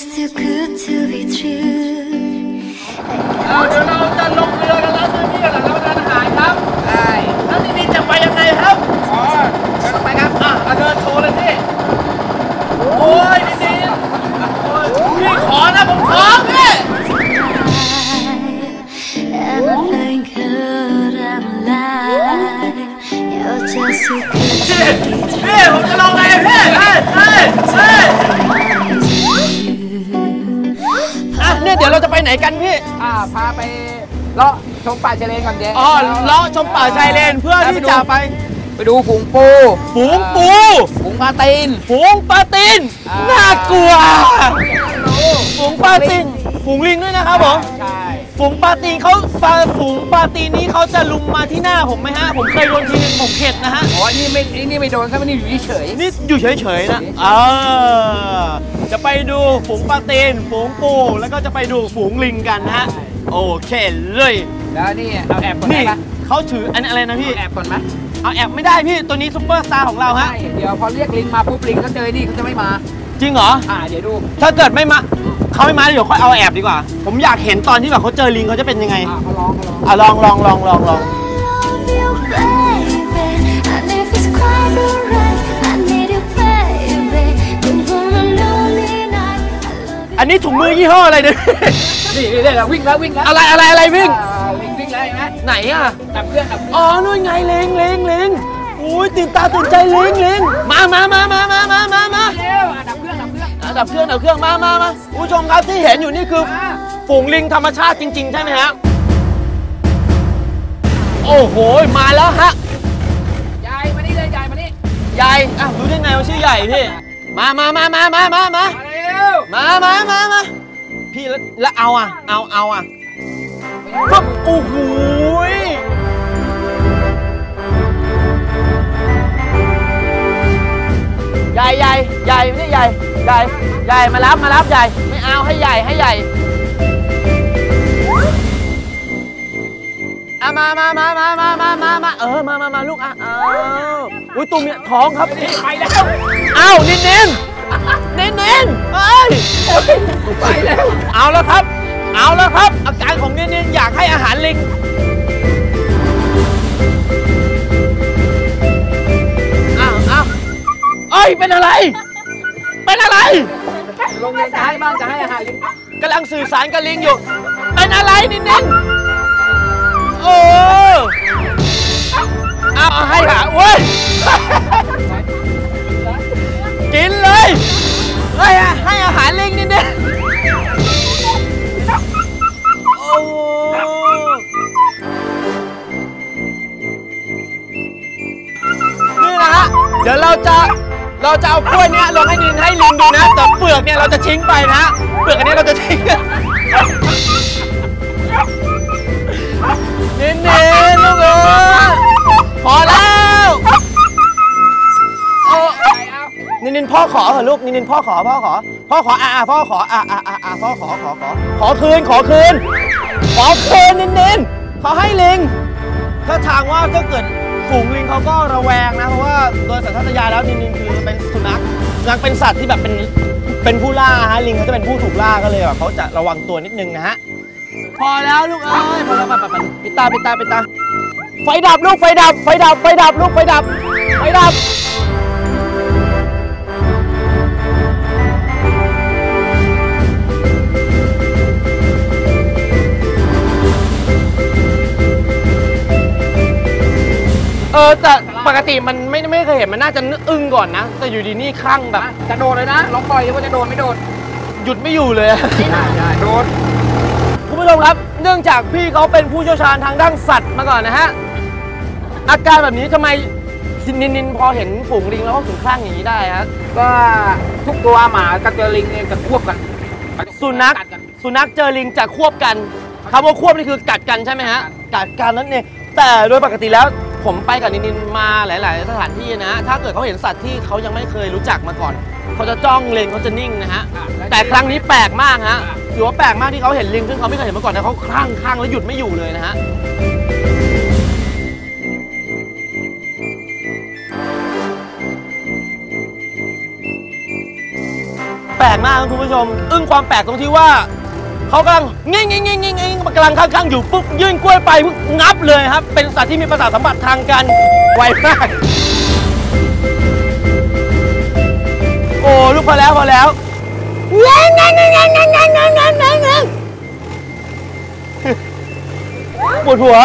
just too good to be true. เอาเดี๋ยวเราจะลงเรือกันแล้วซื้อที่กับรับประทานอาหารครับใช่แล้วที่นี่จะไปยังไงครับขอเดินลงไปครับอะเอาเดินโชว์เลยพี่โอ้ยนี่นี่โอ้ยพี่ขอนะผมขอพี่ And I think good I'm alive. You're just too good พี่พี่ผมจะลงไงพี่เฮ้ยเฮ้ยเฮ้ย เนี่ยเดี๋ยวเราจะไปไหนกันพี่ อ่าพาไปเลาะชมป่าชายเลนก่อนเดี๋ยวอ๋อเลาะชมป่าชายเลนเพื่อที่จะไป ไปดูฝูงปู ฝูงปู ฝูงปลาตีน ฝูงปลาตีนอ่าน่ากลัว ฝูงปลาตีน ฝูงลิงด้วยนะครับผมใช่ ฝูงปลาตีนเขาปลาฝูงปลาตีนนี้เขาจะลุมมาที่หน้าผมไหมฮะ ผมเคยโดนทีนึงผมเข็ดนะฮะ อ๋อนี่ไม่นี่นี่ไม่โดนครับนี่อยู่เฉยนี่อยู่เฉยๆนะเออจะไปดูฝูงปลาตีนฝูงปู แล้วก็จะไปดูฝูงลิงกันนะฮะ โอเคเลย ๆแล้วนี่เอาแอบก่อนไหมนี่ปะเขาถืออันอะไรนะพี่แอบก่อนไหมเอาแอบไม่ได้พี่ ตัวนี้ซุปเปอร์สตาร์ของเราฮะ ใช่เดี๋ยวพอเรียกลิงมาปุ๊บลิงเขาเจอนี่เขาจะไม่มา จริงเหรอ อ่าเดี๋ยวดูถ้าเกิดไม่มา เขาไม่มาเดี๋ยวค่อยเอาแอบดีกว่า ผมอยากเห็นตอนที่แบบเขาเจอลิงเขาจะเป็นยังไงอ่าเขาร้องเขาร้องอะลองลองลองลองลอง I love you, baby. And if it's quite alright, I need you, baby. Don't wanna lonely night. I love you. อันนี้ถุงมือยี่ห้ออะไรเนี่ย นี่นี่นี่เราวิ่งแล้ววิ่งแล้วอะไรอะไรอะไรวิ่งอ่าลิงวิ่งแล้วเห็นไหมไหนอะ ดับเครื่องดับเครื่องอ๋อนู่นไงลิงลิงลิงอุ้ยตื่นตาตื่นใจลิงลิงมามามามามามามามา เร็วอะดับ เครื่องดับเครื่องอะดับเครื่องดับเครื่องมามามาคุณผู้ชมครับที่เห็นอยู่นี่คือมาฝูงลิงธรรมชาติจริง ๆ ใช่ไหมฮะ โอ้โห มาแล้วฮะ ยายมานี่เลยยายมานี่ใหญ่อะรู้ได้ไงว่าชื่อใหญ่พี่ มามามามามามามามาเร็วมามามามาพี่แล้วแล้วเอาอะ เอาเอาอะปึ๊บโอ้โห ญ่ใหญ่ใหญ่ไม่ใช่ใหญ่ใหญ่ใหญ่มารับมารับใหญ่ ไม่เอาให้ใหญ่ให้ใหญ่อะมามามามามามามามาเออมามามาลูกอะเอาอุ้ยตุ่มเนี่ยท้องครับไปแล้วอ้าวนินนินนินนินเอ้ยไปแล้ว เอาแล้วครับ เอาแล้วครับ อาการของนินนินอยากให้อาหารลิง อ้ยเป็นอะไร เป็นอะไร ลงเรียนจะให้บ้างจะให้อาหารลิงกำลังสื่อสารกับลิงอยู่ เป็นอะไรนินนินโอ้เอาเอาให้ค่ะเว้ย กินเลยให้อาให้อาหารลิงนิดนึงโอ้นี่นะฮะ เดี๋ยวเราจะ เราจะเอากล้วยเนี้ยลงให้นินให้ลิงดูนะแต่เปลือกเนี่ยเราจะทิ้งไปนะ เปลือกอันนี้เราจะทิ้งนินนินลูกเอ้ยพอแล้วโอ้นินนินพ่อขอเหรอลูกนินนินพ่อขอพ่อขอพ่อขออ่าพ่อขออ่าอ่าอ่าพ่อขอขอขอขอคืนขอคืนขอคืนนินนินเขาให้ลิงถ้าทางว่าถ้าเกิด ฝูงลิงเขาก็ระแวงนะเพราะว่าโดยสัญชาตญาณแล้วนินนินคือเป็นสุนัขสุนัขเป็นสัตว์ที่แบบเป็นเป็นผู้ล่าฮะลิงเขาจะเป็นผู้ถูกล่าก็เลยแบบเขาจะระวังตัวนิดนึงนะฮะพอแล้วลูกเอ้ยพอแล้วไปไปไปปิดตาปิดตาปิดตาไฟดับลูกไฟดับไฟดับไฟดับลูกไฟดับไฟดับ เออแต่ปกติมันไม่ไม่เคยเห็นมันน่าจะอึ้งก่อนนะ แต่อยู่ดีนี่คลั่งแบบ จะโดนเลยนะลองปล่อยดูว่าจะโดนไม่โดนหยุดไม่อยู่เลยอะใช่ใช่โดนคุณผู้ชมครับ เนื่องจากพี่เขาเป็นผู้เชี่ยวชาญทางด้านสัตว์มาก่อนนะฮะอาการแบบนี้ทำไมนินนินพอเห็นฝูงลิงแล้วเขาถึงคลั่งอย่างนี้ได้ฮะก็ทุกตัวหมากับเจอลิงเนี่ยจะควบกันสุนัขกัดกันสุนัขเจอลิงจะควบกันคำว่าควบนี่คือกัดกันใช่ไหมฮะกัดกันนั่นเองแต่โดยปกติแล้ว ผมไปกับนินนินมาหลาย ๆ สถานที่นะ ถ้าเกิดเขาเห็นสัตว์ที่เขายังไม่เคยรู้จักมาก่อน เขาจะจ้องเลงเขาจะนิ่งนะฮะอะล้วแต่ครั้งนี้แปลกมากฮะอะถือว่าแปลกมากที่เขาเห็นลิงซึ่งเขาไม่เคยเห็นมาก่อนแต่เขาคลั่งคลั่งแล้วหยุดไม่อยู่เลยนะฮะแปลกมากครับคุณผู้ชม อึ้งความแปลกตรงที่ว่า เขากำลังเงี้ยเงี้ยเงี้ยเงี้ยเงี้ยกำลังข้างๆอยู่ปุ๊บยื่นกล้วยไปปุ๊บงับเลยครับ เป็นสัตว์ที่มีประสาทสัมผัสทางการไวมากโอ้ลูกพอแล้วพอแล้วเงี้ยเงี้ยเงี้ยเงี้ยเงี้ยเงี้ยเงี้ยเงี้ยเงี้ยปวดหัว